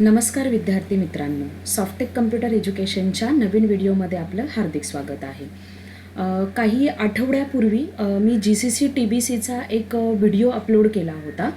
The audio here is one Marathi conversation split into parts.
नमस्कार विद्यार्थी मित्रांनो. सॉफ्टेक कम्प्युटर एज्युकेशनच्या नवीन व्हिडिओमध्ये आपलं हार्दिक स्वागत आहे. काही आठवड्यापूर्वी मी G C C T B सीचा एक व्हिडिओ अपलोड केला होता.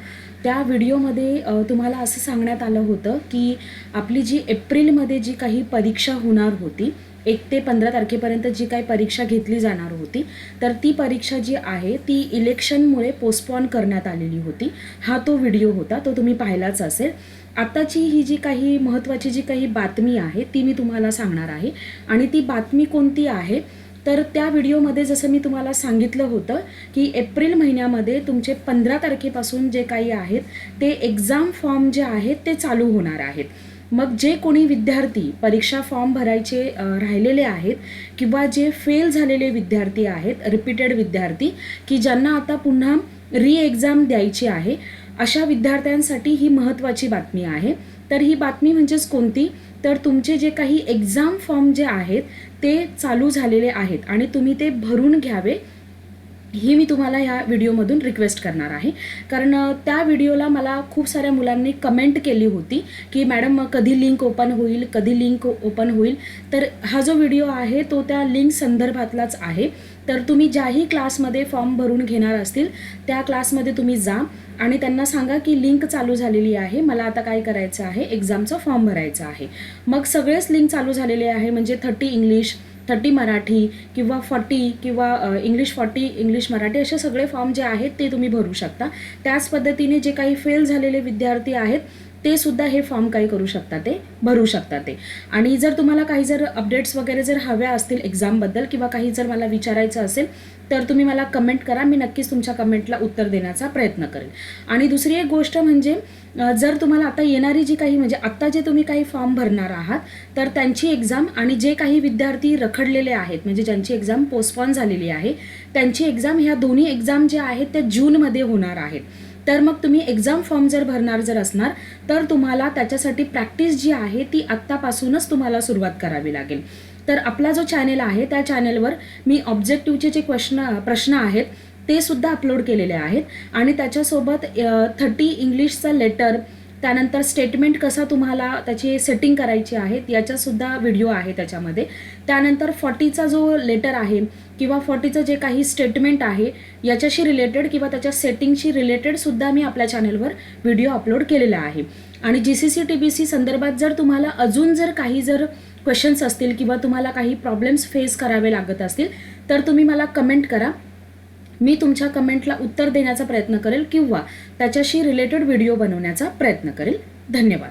त्या व्हिडिओमध्ये तुम्हाला असं सांगण्यात आलं होतं की आपली जी एप्रिलमध्ये जी काही परीक्षा होणार होती एक ते पंधरा तारखेपर्यंत जी काही परीक्षा घेतली जाणार होती तर ती परीक्षा जी आहे ती इलेक्शनमुळे पोस्टपॉन करण्यात आलेली होती. हा तो व्हिडिओ होता तो तुम्ही पाहिलाच असेल. आताची ही जी काही महत्त्वाची जी काही बातमी आहे ती मी तुम्हाला सांगणार आहे. आणि ती बातमी कोणती आहे तर त्या व्हिडिओमध्ये जसं मी तुम्हाला सांगितलं होतं की एप्रिल महिन्यामध्ये तुमचे पंधरा तारखेपासून जे काही आहेत ते एक्झाम फॉर्म जे आहेत ते चालू होणार आहेत. मग जे कोणी विद्यार्थी परीक्षा फॉर्म भरायचे राहिलेले आहेत किंवा जे फेल झालेले विद्यार्थी आहेत रिपीटेड विद्यार्थी की ज्यांना आता पुन्हा री एक्झाम द्यायची आहे अशा विद्यार्थ्यांसाठी ही महत्त्वाची बातमी आहे. तर ही बातमी म्हणजेच कोणती? तर तुमचे जे काही एक्झाम फॉर्म जे आहेत ते चालू झालेले आहेत आणि तुम्ही ते भरून घ्यावे. ही मी तुम्हाला ह्या व्हिडिओमधून रिक्वेस्ट करणार आहे. कारण त्या व्हिडिओला मला खूप साऱ्या मुलांनी कमेंट केली होती की मॅडम मग कधी लिंक ओपन होईल? कधी लिंक ओपन होईल? तर हा जो व्हिडिओ आहे तो त्या लिंक संदर्भातलाच आहे. तर तुम्ही ज्याही क्लासमध्ये फॉर्म भरून घेणार असतील त्या क्लासमध्ये तुम्ही जा आणि त्यांना सांगा की लिंक चालू झालेली आहे. मला आता काय करायचं आहे? एक्झामचा फॉर्म भरायचा आहे. मग सगळेच लिंक चालू झालेले आहे म्हणजे थर्टी इंग्लिश थर्टी मराठी किंवा फॉर्टी किंवा इंग्लिश फॉर्टी इंग्लिश मराठी असे सगळे फॉर्म जे आहेत ते तुम्ही भरू शकता. त्याच पद्धतीने जे काही फेल झालेले विद्यार्थी आहेत ते सुद्धा हे फॉर्म काही करू शकता ते भरू शकता ते. आणि जर तुम्हाला काही जर अपडेट्स वगैरे जर हव्या असतील एक्झामबद्दल किंवा काही जर मला विचारायचं असेल तर तुम्ही मला कमेंट करा. मी नक्कीच तुमच्या कमेंटला उत्तर देण्याचा प्रयत्न करेन. आणि दुसरी एक गोष्ट म्हणजे जर तुम्हाला आता येणारी जी काही म्हणजे आत्ता जे तुम्ही काही फॉर्म भरणार आहात तर त्यांची एक्झाम आणि जे काही विद्यार्थी रखडलेले आहेत म्हणजे ज्यांची एक्झाम पोस्टपॉन झालेली आहे त्यांची एक्झाम ह्या दोन्ही एक्झाम ज्या आहेत त्या जूनमध्ये होणार आहेत. तर मग तुम्ही एक्झाम फॉर्म जर भरणार जर असणार तर तुम्हाला त्याच्यासाठी प्रॅक्टिस जी आहे ती आत्तापासूनच तुम्हाला सुरुवात करावी लागेल. तर आपला जो चॅनेल आहे त्या चॅनेलवर मी ऑब्जेक्टिव्हचे जे क्वेश्चन प्रश्न आहेत ते सुद्धा अपलोड केलेले आहेत. आणि त्याच्यासोबत थर्टी इंग्लिशचा लेटर त्यानंतर स्टेटमेंट कसा तुम्हाला त्याची सेटिंग करायची आहे याचासुद्धा व्हिडिओ आहे त्याच्यामध्ये. त्यानंतर फॉर्टीचा जो लेटर आहे किंवा फॉर्टीचं जे काही स्टेटमेंट आहे याच्याशी रिलेटेड किंवा त्याच्या सेटिंगशी रिलेटेडसुद्धा मी आपल्या चॅनलवर व्हिडिओ अपलोड केलेला आहे. आणि G C C T B C संदर्भात जर तुम्हाला अजून जर काही जर क्वेश्चन्स असतील किंवा तुम्हाला काही प्रॉब्लेम्स फेस करावे लागत असतील तर तुम्ही मला कमेंट करा. मी तुमच्या कमेंटला उत्तर देण्याचा प्रयत्न करेल किंवा त्याच्याशी रिलेटेड व्हिडिओ बनवण्याचा प्रयत्न करेल. धन्यवाद.